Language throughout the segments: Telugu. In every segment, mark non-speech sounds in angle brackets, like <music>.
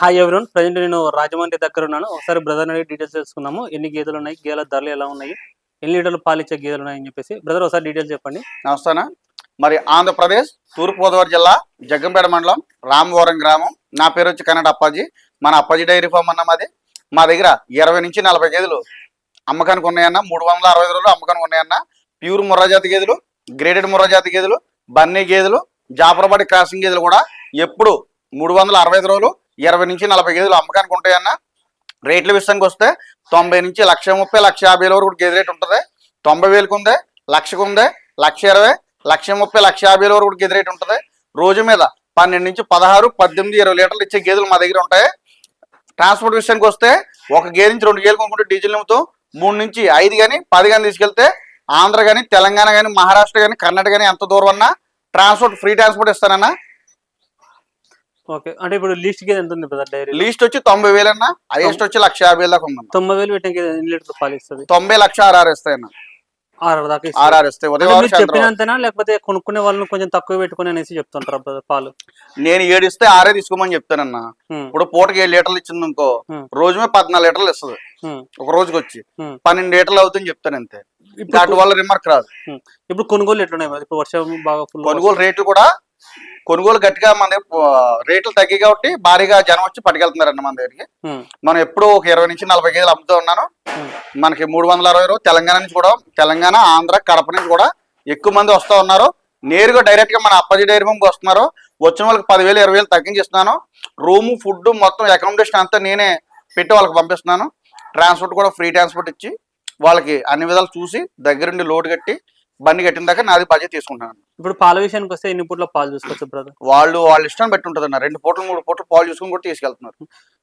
హాయ్ ఎవరోన్ ప్రజెంట్ నేను రాజమండ్రి దగ్గర ఉన్నాను. ఒకసారి బ్రదర్ అడిగి డీటెయిల్స్ తెలుసుకున్నాము ఎన్ని గేదెలు ఉన్నాయి? గేదెల ధరలు ఎలా ఉన్నాయి? ఎన్ని లీటర్లు పాలిచ్చే గేదెలు ఉన్నాయని చెప్పేసి. బ్రదర్ ఒకసారి డీటెయిల్స్ చెప్పండి. నమస్తేనా మరి ఆంధ్రప్రదేశ్ తూర్పుగోదావరి జిల్లా జగ్గంపేట మండలం రామవరం గ్రామం. నా పేరు వచ్చి కన్నడ అప్పాజీ. మన అప్పాజీ డైరీ ఫామ్ అన్న మాది. మా దగ్గర ఇరవై నుంచి నలభై గేదెలు అమ్మకానికి ఉన్నాయన్న. మూడు వందల అరవై ఐదు రోజులు అమ్మకానికి ఉన్నాయన్న. ప్యూర్ ముర్రాజాతి గేదెలు గ్రేడెడ్ ముర్రాజాతి గేదెలు బన్నీ గేదెలు జాఫరాబాడి క్రాసింగ్ గేదెలు కూడా ఎప్పుడు మూడు వందల అరవై ఐదు రోజులు ఇరవై నుంచి నలభై గేదెలు అమ్మకానికి ఉంటాయన్న. రేట్ల విషయానికి వస్తే తొంభై నుంచి లక్ష ముప్పై లక్ష యాభై వేల వరకు గేదె రేట్ ఉంటుంది. తొంభై వేలకు ఉంది లక్షకు ఉంది లక్ష ఇరవై లక్ష ముప్పై లక్ష యాభై వేల వరకు గేదె రేట్ ఉంటుంది. రోజు మీద పన్నెండు నుంచి పదహారు పద్దెనిమిది ఇరవై లీటర్లు ఇచ్చే గేదెలు మా దగ్గర ఉంటాయి. ట్రాన్స్పోర్ట్ విషయానికి వస్తే ఒక గేదె నుంచి రెండు గేదెలు కొనుక్కుంటే డీజిల్ నిమిత్తం మూడు నుంచి ఐదు కానీ పది కానీ తీసుకెళ్తే ఆంధ్ర కానీ తెలంగాణ కానీ మహారాష్ట్ర కానీ కర్ణాటక కానీ ఎంత దూరం అన్నా ట్రాన్స్పోర్ట్ ఫ్రీ ట్రాన్స్పోర్ట్ ఇస్తానన్నా ఓకే. అంటే ఇప్పుడు లీస్ట్ గేదె ఎంత ఉంది బ్రదర్ డైరీ లీస్ట్ వచ్చి తొంభై వేలు అన్న హైయెస్ట్ వచ్చి లక్ష యాభై వేల దాకా ఉందన్న. తొంభై వేలు పెట్టిన గేదె ఎన్ని లీటర్లు పాలిస్తుంది తొంభై లక్ష ఆర్ఆర్ దాకా ఇస్తుంది. ఆర్ఆర్ ఇస్తాయి. ఉదయం మీరు సాయంత్రం చెప్పినంతేనా లేకపోతే కొనుక్కునే వాళ్ళని కొంచెం తక్కువ పెట్టుకుని అనేసి చెప్తుంటారు బ్రదర్ పాలు? నేను ఏడిస్తే ఆరే తీసుకోమని చెప్తానన్న. ఇప్పుడు పూటకి ఏడు లీటర్లు ఇచ్చింది అనుకో ఉమ్, రోజు మీద పద్నాలుగు లీటర్లు ఇస్తుంది. ఒక రోజుకి వచ్చి. పన్నెండు లీటర్లు అవుతుంది చెప్తాను అంతే. దాటి వల్ల రిమార్క్ రాదు. ఇప్పుడు కొనుగోలు ఎట్లున్నాయి? ఇప్పుడు వర్షం బాగా కొనుగోలు రేట్లు కూడా కొనుగోలు గట్టిగా మన రేట్లు తగ్గి కాబట్టి భారీగా జనం వచ్చి పట్టుకెళ్తున్నారండి మన దగ్గరికి. మనం ఎప్పుడు ఒక ఇరవై నుంచి నలభై కేజీలు అమ్ముతూ ఉన్నాను. మనకి మూడు వందల అరవై రోజు తెలంగాణ నుంచి కూడా తెలంగాణ ఆంధ్ర కడప నుంచి కూడా ఎక్కువ మంది వస్తూ ఉన్నారు. నేరుగా డైరెక్ట్గా మన అప్పాజీ డైరీ ఫామ్కి వస్తున్నారు. వచ్చిన వాళ్ళకి పదివేలు ఇరవై వేలు తగ్గించిస్తున్నాను రూము ఫుడ్ మొత్తం అకామిడేషన్ అంతా నేనే పెట్టి వాళ్ళకి పంపిస్తున్నాను. ట్రాన్స్పోర్ట్ కూడా ఫ్రీ ట్రాన్స్పోర్ట్ ఇచ్చి వాళ్ళకి అన్ని విధాలు చూసి దగ్గరుండి లోడ్ కట్టి బండి కట్టిన దాకా నాది బడ్జెట్ తీసుకుంటాను. ఇప్పుడు పాల విషయానికి వస్తే ఎన్ని పూట్ల పాలు చూసుకోవచ్చు బ్రదర్ వాళ్ళు వాళ్ళ ఇష్టం బట్టి ఉంటుంది అన్న రెండు పూటలు మూడు పూటలు పాలు చూసుకుని కూడా తీసుకెళ్తున్నారు.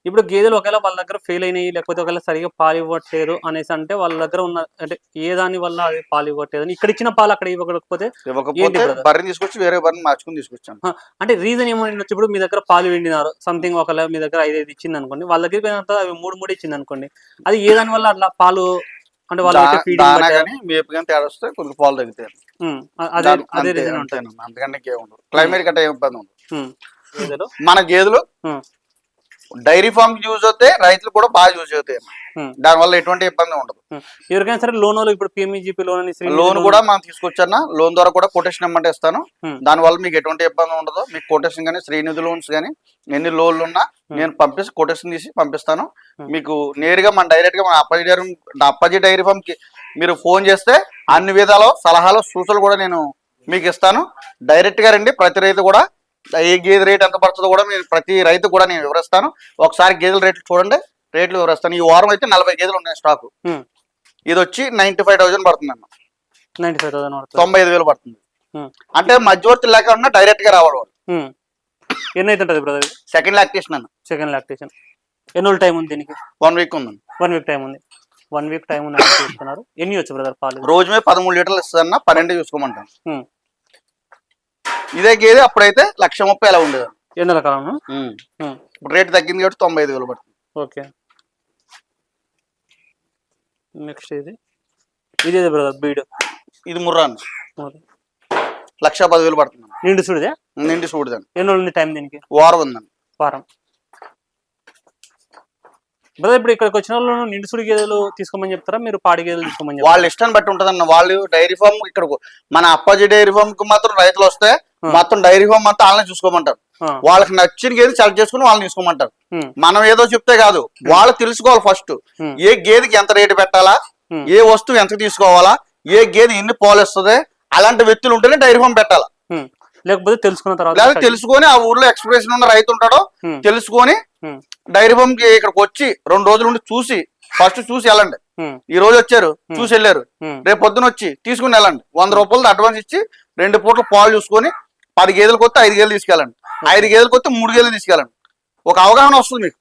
ఇప్పుడు గేదెలు ఒకవేళ వాళ్ళ దగ్గర ఫెయిల్ అయినాయి లేకపోతే ఒకవేళ సరిగా పాలు ఇవ్వట్లేదు అనేసి అంటే వాళ్ళ దగ్గర ఉన్న అంటే ఏ దాని వల్ల అది పాలు ఇవ్వట్లేదు అని ఇక్కడ ఇచ్చిన పాలు అక్కడ ఇవ్వకపోతే ఇవ్వకపోతే? బర్రెని తీసుకొచ్చి వేరే బర్రెని మార్చుకుని తీసుకొచ్చాను. అంటే రీజన్ ఏమో ఉండొచ్చు ఇప్పుడు మీ దగ్గర పాలు వెండినారు సంథింగ్ ఒకవేళ మీ దగ్గర ఐదు ఐదు ఇచ్చింది అనుకోండి వాళ్ళ దగ్గర అవి మూడు మూడు ఇచ్చింది అనుకోండి అది ఏ దాని వల్ల అట్లా పాలు అంటే వాళ్ళు దానా కానీ మేపు కానీ తేడా వస్తే కొంచెం పాలు తగ్గుతాయి. అదే దాని- అదే అంతే- రీజన్ ఉంటుంది. అంతేనమ్మా. అంతకంటే ఇంకేం ఉండదు. క్లైమేట్ ఏం ఇబ్బంది ఉండదు. మన గేదెలు. డైరీ ఫామ్కి యూజ్ అవుతాయి రైతులు కూడా బాగా యూజ్ అవుతాయి అమ్మా. ఉమ్. దానివల్ల ఎటువంటి ఇబ్బంది ఉండదు. ఎవరికైనా సరే లోన్ ఇప్పుడు పిఎంఈజీపీ లోన్ అని శ్రీనిధి లోన్ కూడా మనం తీసుకొచ్చన్నా లోన్ ద్వారా కూడా కొటేషన్ ఇమ్మంటే ఇస్తాను ఉమ్. దానివల్ల మీకు ఎటువంటి ఇబ్బంది ఉండదు మీకు కొటేషన్ కానీ శ్రీనిధి లోన్స్ కానీ ఎన్ని లోన్లు ఉన్నా నేను పంపిస్తే కొటేషన్ తీసి పంపిస్తాను. మీకు నేరుగా మన డైరెక్ట్గా మన అప్పాజీ డైరీ అప్పాజీ డైరీ ఫామ్కి మీరు ఫోన్ చేస్తే అన్ని విధాలు సలహాలు సూచనలు కూడా నేను మీకు ఇస్తాను డైరెక్ట్గా రండి ప్రతి రైతు కూడా ఏ గేదె రేట్ ఎంత పడుతుందో కూడా మీరు ప్రతి రైతు కూడా నేను వివరిస్తాను. ఒకసారి గేదెల రేట్లు చూడండి. రేట్లు వివరిస్తాను. ఈ వారం అయితే నలభై గేదెలు ఉన్నాయి స్టాక్. ఇది వచ్చి నైన్టీ ఫైవ్ థౌసండ్ పడుతుంది అన్న నైన్టీ ఫైవ్ థౌసండ్ తొంభై ఐదు వేలు పడుతుంది. అంటే మధ్యవర్తి లేకుండా డైరెక్ట్గా రావడం ఉమ్. ఎన్ని అవుతుంటది బ్రదర్ సెకండ్ లాక్టేషన్ అన్న. Second lactation. ఎన్ని రోజులు టైం ఉంది దీనికి? వన్ వీక్ ఉందండి వన్ వీక్ టైం ఉంది. వన్ వీక్ టైం ఉంది చూస్తున్నారు ఎన్ని వచ్చు బ్రదర్ పాలు? రోజు మీద పదమూడు లీటర్లు ఇస్తుందన్న. పన్నెండు చూసుకోమంటాను. ఇదే గేదె అప్పుడైతే లక్ష ముప్పై అలా ఉండేది. ఎండల కాలం. ఇప్పుడు రేట్ తగ్గింది కాబట్టి తొంభై ఐదు వేలు పడుతుంది. ఓకే. నెక్స్ట్ ఇది. ఇదే బ్రదర్? బీడ్. ఇది ముర్రా. లక్ష పదివేలు పడుతుంది. నిండు చూడదే నిండి చూడదండి ఎన్ని రోజులు టైం దీనికి? వారం ఉందండి. వారం. బ్రదర్ ఇప్పుడు ఇక్కడికి వచ్చిన వాళ్ళు నిండు సుడి గేదెలు తీసుకోమని చెప్తారా? మీరు పాడి గేదెలు తీసుకోమని వాళ్ళ ఇష్టాన్ని బట్టి ఉంటదన్న. వాళ్ళు డైరీ ఫామ్ ఇక్కడ మన అప్పాజీ డైరీ ఫామ్కు మాత్రం రైతులు వస్తే. మొత్తం డైరీ ఫామ్ అంతా వాళ్ళని చూసుకోమంటారు. వాళ్ళకి నచ్చిన గేదె సెలెక్ట్ చేసుకుని వాళ్ళని తీసుకోమంటారు. మనం ఏదో చెప్తే కాదు. వాళ్ళు తెలుసుకోవాలి ఫస్ట్. ఏ గేదెకి ఎంత రేటు పెట్టాలా? ఏ వస్తువు ఎంత తీసుకోవాలా? ఏ గేదె ఎన్ని పాలు ఇస్తుంది అలాంటి వ్యక్తులు ఉంటేనే డైరీ ఫామ్ పెట్టాలా. లేకపోతే తెలుసుకున్న తర్వాత తెలుసుకొని ఆ ఊర్లో ఎక్స్ప్రెషన్ ఉన్న రైతు ఉంటాడో తెలుసుకొని డైరీ ఫామ్కి ఇక్కడికి వచ్చి రెండు రోజులు ఉండి చూసి ఫస్ట్ చూసి వెళ్ళండి. ఈ రోజు వచ్చారు చూసి వెళ్ళారు. రేపు పొద్దున వచ్చి తీసుకుని వెళ్ళండి. వంద రూపాయలు అడ్వాన్స్ ఇచ్చి రెండు పూటలు పాలు చూసుకొని పది గేదెలకు వస్తే ఐదు గేదెలు తీసుకెళ్ళండి. ఐదు గేదెలకు వస్తే మూడు గేదెలు తీసుకెళ్ళండి. ఒక అవగాహన వస్తుంది మీకు.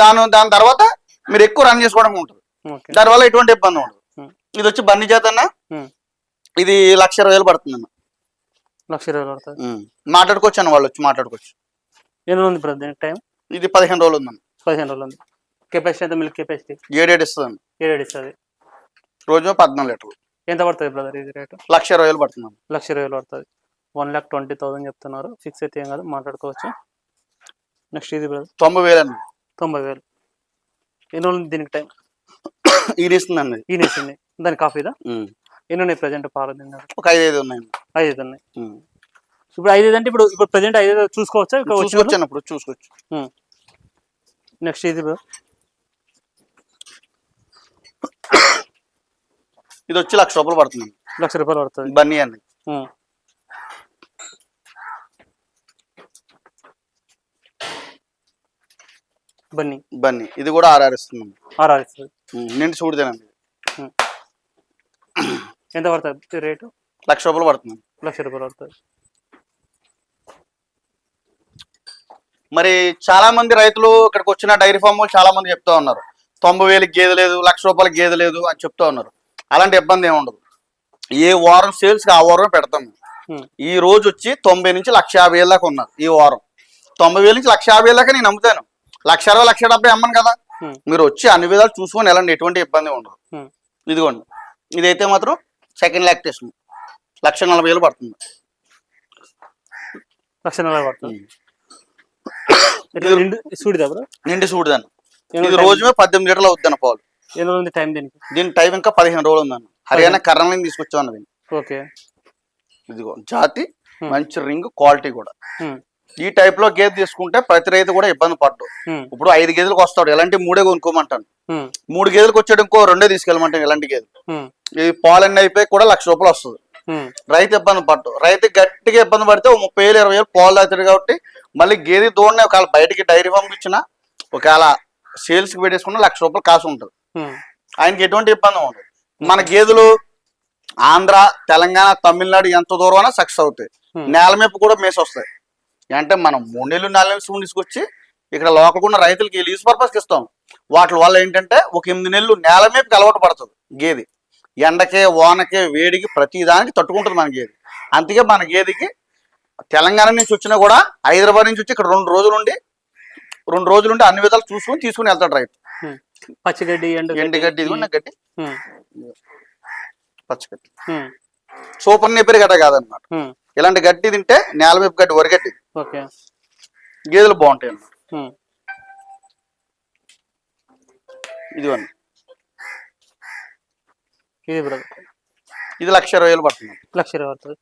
దాని దాని తర్వాత మీరు ఎక్కువ రన్ చేసుకోవడం ఉంటుంది. దానివల్ల ఎటువంటి ఇబ్బంది ఉండదు. ఇది వచ్చి బన్నీ చేతన్న. ఇది లక్ష ఇరవై వేలు పడుతుందన్న. లక్ష ఇరవై పడుతుంది. మాట్లాడుకోవచ్చు అన్న వాళ్ళు వచ్చి మాట్లాడుకోవచ్చు. ఎన్ని ఉంది టైం? ఇది పదిహేను రోజులు ఉందన్న పదిహేను రోజులు ఉంది. కెపాసిటీ అయితే మిల్క్ కెపాసిటీ ఏడేడు ఇస్తుందండి? ఏడు ఇస్తుంది? రోజు పద్నాలుగు లీటర్లు. ఎంత పడుతుంది బ్రదర్ ఇది రేటు లక్ష ఇరవై వేలు పడుతుందన్న లక్ష ఇరవై వేలు పడుతుంది. వన్ ల్యాక్ ట్వంటీ థౌసండ్ చెప్తున్నారు. ఫిక్స్ అయితే ఏం కాదు మాట్లాడుకోవచ్చు. నెక్స్ట్ ఇది బ్రదర్ తొంభై వేలు అండి తొంభై వేలు. ఎన్ని రోజులు దీనికి టైం <coughs> ఇది ఇస్తుందండి. ఈ నేసింది దాని కాఫీదా. ఎన్ని ఉన్నాయి ప్రజెంట్ పాలు ఒక ఐదు ఐదు ఉన్నాయండి. ఐదు ఐదు ఉన్నాయి. ఇప్పుడు ఐదు ఐదు అంటే ఇప్పుడు ఇప్పుడు ప్రజెంట్ ఐదు చూసుకోవచ్చా? చూసుకోవచ్చు అన్నప్పుడు చూసుకోవచ్చు. నెక్స్ట్ ఇది బ్రో ఇది వచ్చి లక్ష రూపాయలు పడుతుంది. లక్ష రూపాయలు పడుతుంది. బన్నీ అండి. బన్నీ. బన్నీ. ఇది కూడా ఆర్ఆర్ ఇస్తుంది ఆర్ఆర్ ఇస్తుంది నిండి చూడదేనండి ఎంత పడుతుంది రేటు? లక్ష రూపాయలు పడుతుంది. లక్ష రూపాయలు పడుతుంది. మరి చాలా మంది రైతులు ఇక్కడికి వచ్చిన డైరీ ఫామ్ చాలా మంది చెప్తా ఉన్నారు. తొంభై వేలకి గేదె లేదు లక్ష రూపాయలకి గేదె లేదు అని చెప్తా ఉన్నారు. అలాంటి ఇబ్బంది ఏమి ఉండదు. ఏ వారం సేల్స్ ఆ వారం పెడతాం. ఉం. ఈ రోజు వచ్చి తొంభై నుంచి లక్ష యాభై వేల దాకా ఉన్నారు ఈ వారం. తొంభై వేల నుంచి లక్ష యాభై వేల దాకా నేను నమ్ముతాను. లక్ష అరవై లక్ష డెబ్బై అమ్మను కదా. మీరు వచ్చి అన్ని విధాలు చూసుకొని వెళ్ళండి ఎటువంటి ఇబ్బంది ఉండదు. ఇదిగోండి. ఇదైతే మాత్రం సెకండ్ లాక్టేషన్ లక్ష నలభై వేలు పడుతుంది. లక్ష నలభై పడుతుంది. నిండు బ్రో? నిండి ఇది రోజుమే పద్దెనిమిది లీటర్లు అవుద్ది పాలు. ఎన్ని రోజులు ఉంది టైం దీనికి? దీని టైం ఇంకా పదిహేను రోజులు ఉందన్న. హర్యానా కర్నూలు తీసుకొచ్చా ఓకే. ఇదిగో జాతి. మంచి రింగ్ క్వాలిటీ కూడా. ఈ టైప్లో గేదె తీసుకుంటే ప్రతి రైతు కూడా ఇబ్బంది పడ్డు. ఇప్పుడు ఐదు గేదెలకు వస్తాడు. ఎలాంటి మూడే కొనుక్కోమంటాను. మూడు గేదెలకు వచ్చాడు ఇంకో రెండే తీసుకెళ్ళమంటాను ఎలాంటి గేదె. ఈ పాలన్నీ అయిపోయి కూడా లక్ష రూపాయలు వస్తుంది. రైతు ఇబ్బంది పడ్డు. రైతు గట్టిగా ఇబ్బంది పడితే ముప్పై వేలు ఇరవై వేలు పాలు అవుతాడు కాబట్టి మళ్ళీ గేదె దూడనే ఒకవేళ బయటికి డైరీ ఫామ్కి ఇచ్చినా ఒకవేళ సేల్స్కి పెట్టేసుకున్న లక్ష రూపాయలు కాసు ఉంటుంది. ఆయనకి ఎటువంటి ఇబ్బంది ఉండదు. మన గేదెలు ఆంధ్ర తెలంగాణ తమిళనాడు ఎంత దూరం అయినా సక్సెస్ అవుతాయి. నేల మేపు కూడా మేసి వస్తాయి అంటే మనం మూడు నెలలు నాలుగు నెలలు సూన్ తీసుకొచ్చి ఇక్కడ లోకల్ ఉన్న రైతులకి లీజ్ పర్పస్కి ఇస్తాం. వాటి వల్ల ఏంటంటే ఒక ఎనిమిది నెలలు నేల మేపుకి అలవాటు పడుతుంది గేదె. ఎండకే వానకే వేడికి ప్రతి దానికి తట్టుకుంటుంది మన గేదె. అందుకే మన గేదెకి తెలంగాణ నుంచి వచ్చినా కూడా హైదరాబాద్ నుంచి వచ్చి ఇక్కడ రెండు రోజులు ఉండి రెండు రోజులు ఉండి అన్ని విధాలు చూసుకొని తీసుకుని వెళ్తాడు రైతు. పచ్చిగడ్డి ఎండు ఎండి గడ్డి ఇది కూడా గడ్డి. పచ్చగడ్డి. సూపర్ నేపరి గడ్డ కాదనమాట. ఇలాంటి గడ్డి తింటే నేల వైపు గడ్డి వరిగడ్డి ఓకే. గేదెలు బాగుంటాయి అన్నమాట. ఉం. ఇదిగోండి ఇది ఇది లక్ష ఇరవై వేలు పడుతుంది. లక్ష ఇరవై పడుతుంది.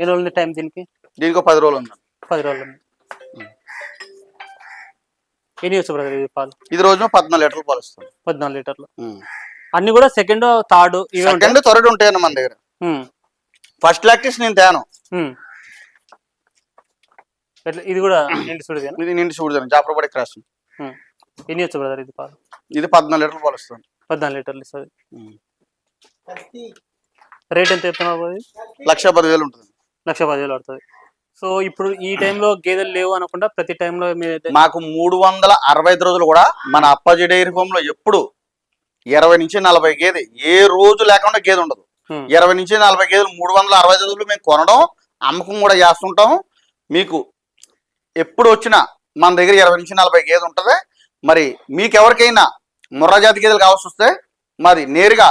ఎన్ని రోజులు టైం దీనికి? దీనికి పది రోజులు ఉంది. పది రోజులు ఎన్ని వచ్చు బ్రదర్ ఇది పాలు? ఇది రోజున పద్నాలుగు లీటర్లు పాలు ఇస్తుంది పద్నాలుగు లీటర్లు. అన్ని కూడా సెకండ్ థర్డ్ సెకండ్ త్వరడు ఉంటాయన్న మన దగ్గర. ఫస్ట్ లాక్టీస్ నేను తేను. ఇది కూడా నిండి చూడదేనా ఇది నిండి చూడదాను జాఫర్పడి క్రాస్. ఎన్ని వచ్చు బ్రదర్ ఇది పాలు? ఇది పద్నాలుగు లీటర్లు పాలు ఇస్తుంది పద్నాలుగు లీటర్లు ఇస్తుంది. రేట్ ఎంత చెప్తున్నావు లక్ష పది వేలు ఉంటుంది. లక్ష పదివేలు పడుతుంది. సో ఇప్పుడు ఈ టైంలో గేదెలు లేవు అనకుండా ప్రతి టైంలో మీరు మాకు మూడు వందల అరవై ఐదు రోజులు కూడా మన అప్పాజీ డైరీ ఫామ్లో ఎప్పుడు ఇరవై నుంచి నలభై గేదె ఏ రోజు లేకుండా గేదె ఉండదు. ఇరవై నుంచి నలభై గేదెలు మూడు వందల అరవై ఐదు రోజులు మేము కొనడం అమ్మకం కూడా చేస్తుంటాం. మీకు ఎప్పుడు వచ్చినా మన దగ్గర ఇరవై నుంచి నలభై గేదె ఉంటుంది. మరి మీకు ఎవరికైనా ముర్రా జాతి గేదెలు కావాల్సి వస్తే మాది నేరుగా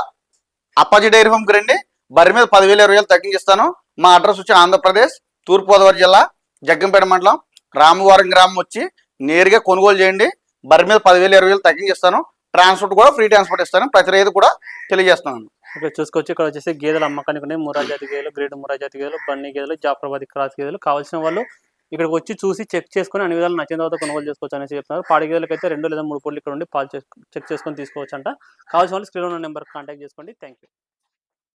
అప్పాజీ డైరీ ఫామ్కి రండి. బరి మీద పదివేలు ఇరవై వేలు తగ్గించిస్తాను మా అడ్రస్ వచ్చి ఆంధ్రప్రదేశ్ తూర్పుగోదావరి జిల్లా జగ్గంపేట మండలం రామవరం గ్రామం వచ్చి నేరుగా కొనుగోలు చేయండి. బరి మీద పదివేలు ఇరవై వేలు తగ్గించిస్తాను ట్రాన్స్పోర్ట్ కూడా ఫ్రీ ట్రాన్స్పోర్ట్ ఇస్తాను. ప్రతి రైతు కూడా తెలియజేస్తాను ఇక్కడ చూసుకోవచ్చు. ఇక్కడ వచ్చేసి గేదెలు అమ్మకానికి ఉన్నాయి. మురా జాతి గేదెలు గ్రేడ్ మురా జాతి గేదెలు బన్నీ గేదెలు జాఫరాబాద్ క్రాస్ గేదెలు కావాల్సిన వాళ్ళు ఇక్కడికి వచ్చి చూసి చెక్ చేసుకుని అన్ని విధాలు నచ్చిన తర్వాత కొనుగోలు చేసుకోవచ్చు అనేసి చెప్తున్నారు. పాడి గేదెలకు అయితే రెండు లేదా మూడు పూటలు ఇక్కడ ఉండి పాలు చెక్ చేసుకొని తీసుకోవచ్చు అంట కావాల్సిన వాళ్ళు స్క్రీన్ ఉన్న నెంబర్ కాంటాక్ట్ చేసుకోండి. Thank you